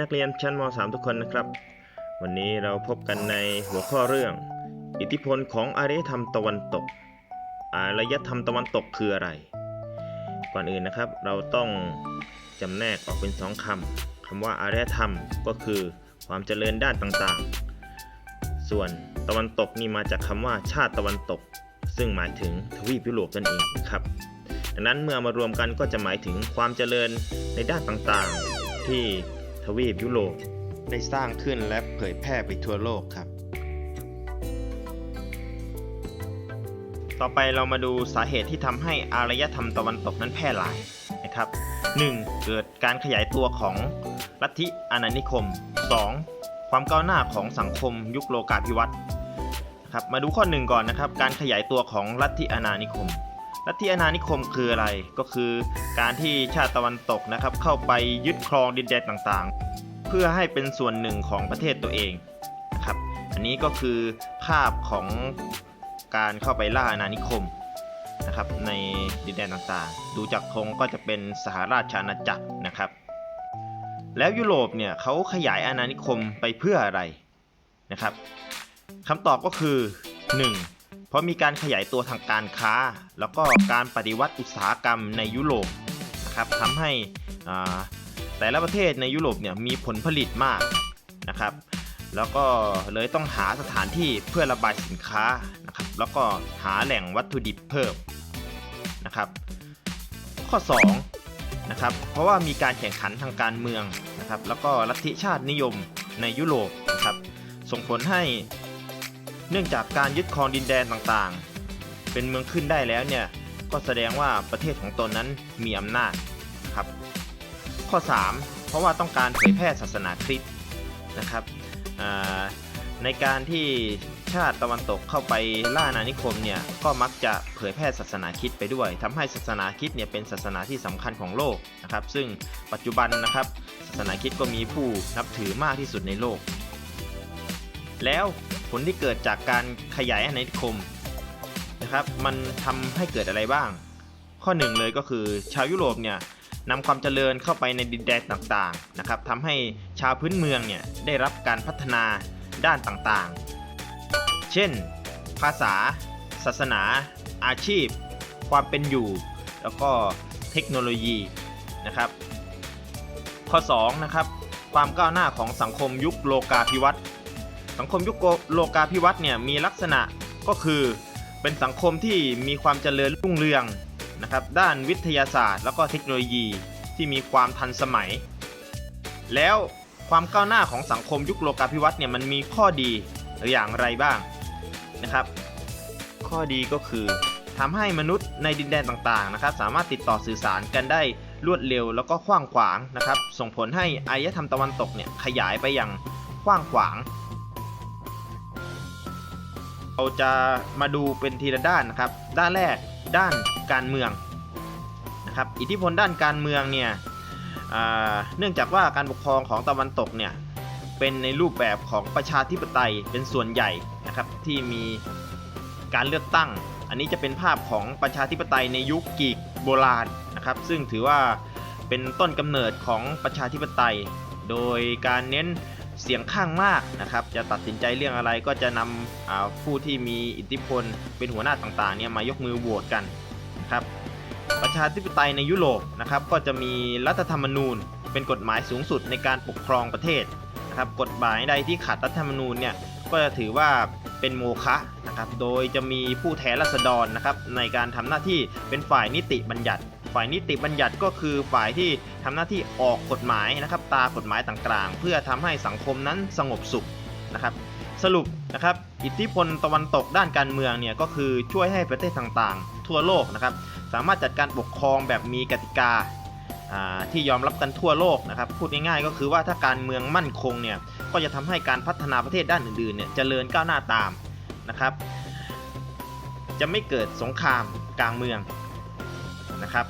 นักเรียนชั้นม .3 ทุกคนนะครับ วันนี้เราพบกันในหัวข้อเรื่อง อิทธิพลของอารยธรรมตะวันตก อารยธรรมตะวันตกคืออะไร ก่อนอื่นนะครับ เราต้องจำแนกออกเป็นสองคำคำว่าอารยธรรมก็คือความเจริญด้านต่างๆ ส่วนตะวันตกนี่มาจากคำว่าชาติตะวันตก ซึ่งหมายถึงทวีปยุโรปนั่นเองนะครับดังนั้นเมื่อมารวมกันก็จะหมายถึงความเจริญในด้านต่างๆ ที่ ทวีปยุโรปได้สร้างขึ้นและเผยแพร่ไปทั่วโลกครับ ต่อไปเรามาดูสาเหตุที่ทำให้อารยธรรมตะวันตกนั้นแพร่หลายนะครับ 1. เกิดการขยายตัวของลัทธิอาณานิคม 2. ความก้าวหน้าของสังคมยุคโลกาภิวัตน์นะครับมาดูข้อหนึ่งก่อนนะครับ การขยายตัวของลัทธิอาณานิคม ลัทธิอาณานิคมคืออะไร ก็คือการที่ชาติตะวันตกนะครับเข้าไปยึดครองดินแดนต่างๆ เพื่อให้เป็นส่วนหนึ่งของประเทศตัวเองนะครับ อันนี้ก็คือภาพของการเข้าไปล่าอาณานิคมนะครับในดินแดนต่างๆ ดูจากธงก็จะเป็นสหราชอาณาจักรนะครับ แล้วยุโรปเนี่ยเขาขยายอาณานิคมไปเพื่ออะไรนะครับคำตอบก็คือ 1. เพราะมีการขยายตัวทางการค้า แล้วก็การปฏิวัติอุตสาหกรรมในยุโรปนะครับทำให้แต่ละประเทศในยุโรปเนี่ยมีผลผลิตมากนะครับ แล้วก็เลยต้องหาสถานที่เพื่อระบายสินค้านะครับ แล้วก็หาแหล่งวัตถุดิบเพิ่มนะครับ ข้อ2นะครับ เพราะว่ามีการแข่งขันทางการเมืองนะครับ แล้วก็ลัทธิชาตินิยมในยุโรปนะครับ ส่งผลให้ เนื่องจากการยึดครองดินแดนต่างๆ เป็นเมืองขึ้นได้แล้วเนี่ยก็แสดงว่าประเทศของตนนั้นมีอำนาจครับ ข้อ 3 เพราะว่าต้องการเผยแพร่ศาสนาคริสต์นะครับในการที่ชาติตะวันตกเข้าไปล่าอาณานิคมเนี่ยก็มักจะเผยแพร่ศาสนาคริสต์ไปด้วยทำให้ศาสนาคริสต์เนี่ยเป็นศาสนาที่สำคัญของโลกนะครับ ซึ่งปัจจุบันนะครับศาสนาคริสต์ก็มีผู้นับถือมากที่สุดในโลก แล้วผลที่เกิดจากการขยายอาณานิคมนะครับมันทำให้เกิดอะไรบ้าง ข้อหนึ่งเลยก็คือชาวยุโรปเนี่ยนำความเจริญเข้าไปในดินแดนต่างๆนะครับทำให้ชาวพื้นเมืองเนี่ยได้รับการพัฒนาด้านต่างๆ เช่น ภาษา ศาสนา อาชีพ ความเป็นอยู่ แล้วก็เทคโนโลยีนะครับ ข้อ2นะครับความก้าวหน้าของสังคมยุคโลกาภิวัตน์ สังคมยุคโลกาภิวัตน์เนี่ยมีลักษณะก็คือ เป็นสังคมที่มีความเจริญรุ่งเรืองนะครับด้านวิทยาศาสตร์ แล้วก็เทคโนโลยีที่มีความทันสมัย แล้วความก้าวหน้าของสังคมยุคโลกาภิวัตน์เนี่ยมันมีข้อดีอย่างไรบ้างนะครับ ข้อดีก็คือทำให้มนุษย์ในดินแดนต่างๆนะครับ สามารถติดต่อสื่อสารกันได้รวดเร็วแล้วก็กว้างขวางนะครับ ส่งผลให้อารยธรรมตะวันตกเนี่ยขยายไปอย่างกว้างขวาง เราจะมาดูเป็นทีละด้านนะครับ ด้านแรกด้านการเมืองนะครับ อิทธิพลด้านการเมืองเนี่ยเนื่องจากว่าการปกครองของตะวันตกเนี่ยเป็นในรูปแบบของประชาธิปไตยเป็นส่วนใหญ่นะครับที่มีการเลือกตั้ง อันนี้จะเป็นภาพของประชาธิปไตยในยุคกรีกโบราณนะครับ ซึ่งถือว่าเป็นต้นกำเนิดของประชาธิปไตย โดยการเน้น เสียงข้างมากนะครับ จะตัดสินใจเรื่องอะไรก็จะนำผู้ที่มีอิทธิพลเป็นหัวหน้าต่างๆเนี่ยมายกมือโหวตกันนะครับประชาธิปไตยในยุโรปนะครับก็จะมีรัฐธรรมนูญ เป็นกฎหมายสูงสุดในการปกครองประเทศนะครับกฎหมายใดที่ขัดรัฐธรรมนูญเนี่ยก็จะถือว่าเป็นโมฆะนะครับโดยจะมีผู้แทนราษฎรนะครับในการทำหน้าที่เป็นฝ่ายนิติบัญญัติ ฝ่ายนิติบัญญัติก็คือฝ่ายที่ทำหน้าที่ออกกฎหมายนะครับ ตากฎหมายต่างๆ เพื่อทำให้สังคมนั้นสงบสุขนะครับ สรุปนะครับอิทธิพลตะวันตกด้านการเมืองเนี่ยก็คือช่วยให้ประเทศต่างๆ ทั่วโลกนะครับ สามารถจัดการปกครองแบบมีกติกาที่ยอมรับกันทั่วโลกนะครับ พูดง่ายๆก็คือว่าถ้าการเมืองมั่นคงเนี่ยก็จะทำให้การพัฒนาประเทศด้านอื่นๆเนี่ยเจริญก้าวหน้าตามนะครับ จะไม่เกิดสงครามกลางเมืองนะครับ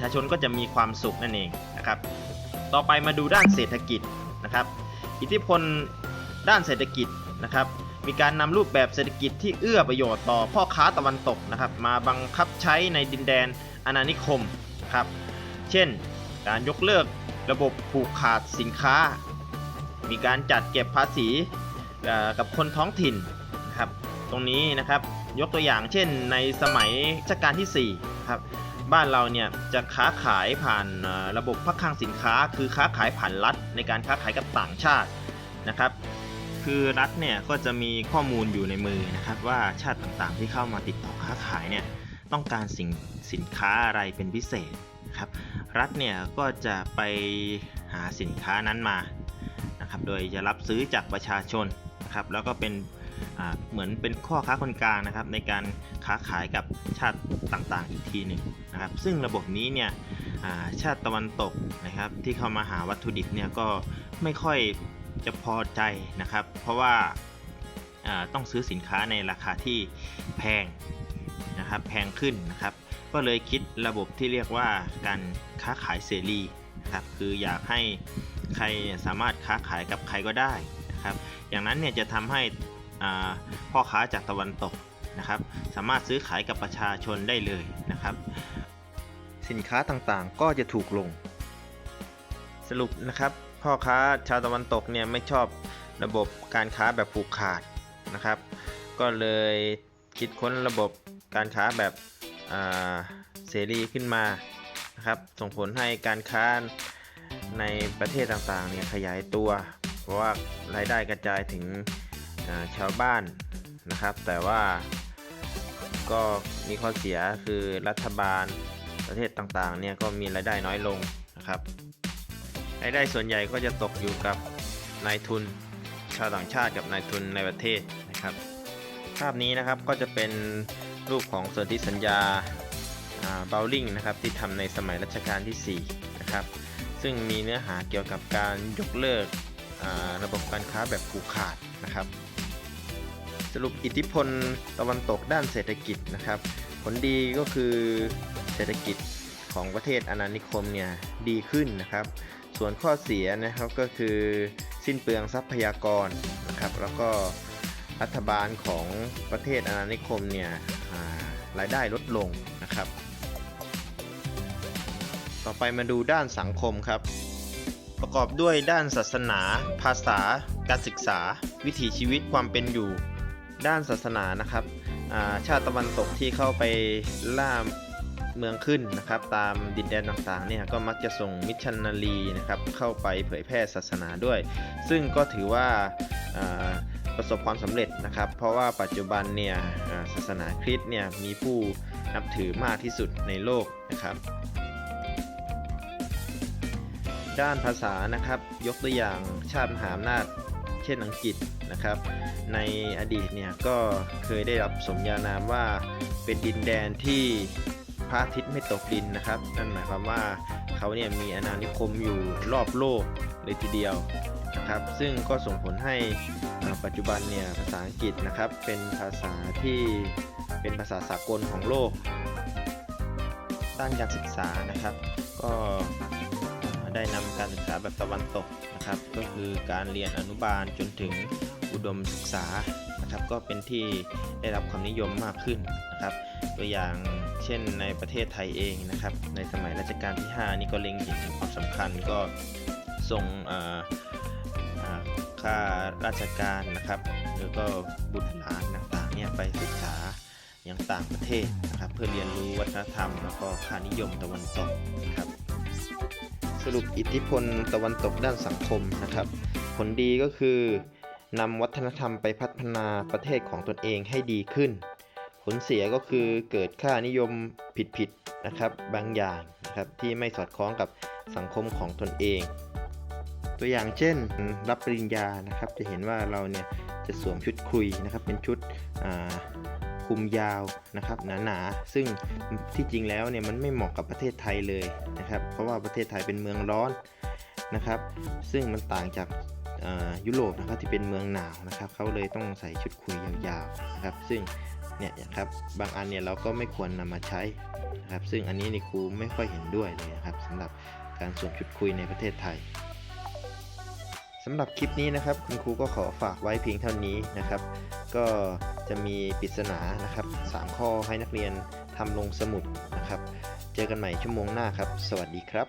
ชาชนก็จะมีความสุขนั่นเองนะครับ ต่อไปมาดูด้านเศรษฐกิจนะครับ อิทธิพลด้านเศรษฐกิจนะครับ มีการนำรูปแบบเศรษฐกิจที่เอื้อประโยชน์ต่อพ่อค้าตะวันตกนะครับ มาบังคับใช้ในดินแดนอาณานิคมครับ เช่น การยกเลิกระบบผูกขาดสินค้า มีการจัดเก็บภาษีกับคนท้องถิ่นนะครับ ตรงนี้นะครับยกตัวอย่างเช่นในสมัยรัชกาลที่4ครับ บ้านเราเนี่ยจะค้าขายผ่านระบบพักคลังสินค้า คือค้าขายผ่านรัฐในการค้าขายกับต่างชาตินะครับ คือรัฐเนี่ยก็จะมีข้อมูลอยู่ในมือนะครับว่าชาติต่างๆ ที่เข้ามาติดต่อค้าขายเนี่ยต้องการสิ่งสินค้าอะไรเป็นพิเศษครับรัฐเนี่ยก็จะไปหาสินค้านั้นมานะครับโดยจะรับซื้อจากประชาชนนะครับแล้วก็เป็น เหมือนเป็นข้อค้าคนกลางนะครับ ในการค้าขายกับชาติต่างๆ อีกทีหนึ่งนะครับ ซึ่งระบบนี้เนี่ยชาติตะวันตกนะครับที่เข้ามาหาวัตถุดิบเนี่ยก็ไม่ค่อยจะพอใจนะครับ เพราะว่าต้องซื้อสินค้าในราคาที่แพงนะครับแพงขึ้นนะครับ ก็เลยคิดระบบที่เรียกว่าการค้าขายเสรีนะครับคืออยากให้ใครสามารถค้าขายกับใครก็ได้นะครับ อย่างนั้นเนี่ยจะทำให้ พ่อค้าจากตะวันตกนะครับ สามารถซื้อขายกับประชาชนได้เลยนะครับ สินค้าต่างๆก็จะถูกลง สรุปนะครับ พ่อค้าชาวตะวันตกเนี่ยไม่ชอบระบบการค้าแบบผูกขาดนะครับ ก็เลยคิดค้นระบบการค้าแบบเสรีขึ้นมานะครับ ส่งผลให้การค้าในประเทศต่างๆเนี่ยขยายตัว เพราะว่ารายได้กระจายถึง ชาวบ้านนะครับ แต่ว่าก็มีข้อเสียคือรัฐบาลประเทศต่างๆเนี่ยก็มีรายได้น้อยลงนะครับรายได้ส่วนใหญ่ก็จะตกอยู่กับนายทุนชาวต่างชาติกับนายทุนในประเทศนะครับ ภาพนี้นะครับก็จะเป็นรูปของสนธิสัญญาเบลลิงนะครับที่ทำในสมัยรัชกาลที่ 4 นะครับ ซึ่งมีเนื้อหาเกี่ยวกับการยกเลิกระบบการค้าแบบผูกขาดนะครับ สรุปอิทธิพลตะวันตกด้านเศรษฐกิจนะครับ ผลดีก็คือเศรษฐกิจของประเทศอาณานิคมเนี่ยดีขึ้นนะครับ ส่วนข้อเสียนะครับก็คือสิ้นเปลืองทรัพยากรนะครับ แล้วก็รัฐบาลของประเทศอาณานิคมเนี่ยรายได้ลดลงนะครับ ต่อไปมาดูด้านสังคมครับ ประกอบด้วยด้านศาสนา ภาษา การศึกษา วิถีชีวิตความเป็นอยู่ ด้านศาสนานะครับชาติตะวันตกที่เข้าไปล่าเมืองขึ้นนะครับ ตามดินแดนต่างๆเนี่ยก็มักจะส่งมิชชันนารีนะครับเข้าไปเผยแพร่ศาสนาด้วย ซึ่งก็ถือว่าประสบความสำเร็จนะครับ เพราะว่าปัจจุบันเนี่ยศาสนาคริสต์เนี่ยมีผู้นับถือมากที่สุดในโลกนะครับ ด้านภาษานะครับยกตัวอย่างชาติมหาอำนาจ ช่นอังกฤษนะครับ ในอดีตเนี่ยก็เคยได้รับสมญานามว่าเป็นดินแดนที่พระอาทิตย์ไม่ตกดินนะครับ นั่นหมายความว่าเขาเนี่ยมีอาณานิคมอยู่รอบโลกเลยทีเดียวนะครับ ซึ่งก็ส่งผลให้ปัจจุบันเนี่ยภาษาอังกฤษนะครับเป็นภาษาที่เป็นภาษาสากลของโลกด้านการศึกษานะครับ ก็ ได้นำการศึกษาแบบตะวันตกนะครับ ก็คือการเรียนอนุบาลจนถึงอุดมศึกษานะครับ ก็เป็นที่ได้รับความนิยมมากขึ้นนะครับ ตัวอย่างเช่นในประเทศไทยเองนะครับ ในสมัยรัชกาลที่ 5 นี่ก็เล็งเห็นถึงความสำคัญก็ส่งค่าข้าราชการนะครับแล้วก็บุตรหลานต่างๆเนี่ยไปศึกษาอย่างต่างประเทศนะครับ เพื่อเรียนรู้วัฒนธรรม แล้วก็ค่านิยมตะวันตกนะครับ รุปอิทธิพลตะวันตกด้านสังคมนะครับ ผลดีก็คือนำวัฒนธรรมไปพัฒนาประเทศของตนเองให้ดีขึ้น ผลเสียก็คือเกิดค่านิยมผิดๆนะครับบางอย่างนะครับที่ไม่สอดคล้องกับสังคมของตนเอง ตัวอย่างเช่น รับปริญญานะครับจะเห็นว่าเราเนี่ยจะสวมชุดคุยนะครับเป็นชุดอ่า คลุมยาวนะครับหนาๆซึ่งที่จริงแล้วเนี่ยมันไม่เหมาะกับประเทศไทยเลยนะครับ เพราะว่าประเทศไทยเป็นเมืองร้อนนะครับ ซึ่งมันต่างจากยุโรปนะครับที่เป็นเมืองหนาวนะครับเขาเลยต้องใส่ชุดคุยยาวๆนะครับ ซึ่งเนี่ยครับบางอันเนี่ยเราก็ไม่ควรนำมาใช้นะครับ ซึ่งอันนี้นี่ครูไม่ค่อยเห็นด้วยเลยนะครับสำหรับการสวมชุดคุยในประเทศไทยสำหรับคลิปนี้นะครับ คุณครูก็ขอฝากไว้เพียงเท่านี้นะครับ ก็ จะมีปริศนานะครับ 3 ข้อให้นักเรียนทำลงสมุดนะครับ เจอกันใหม่ชั่วโมงหน้าครับ สวัสดีครับ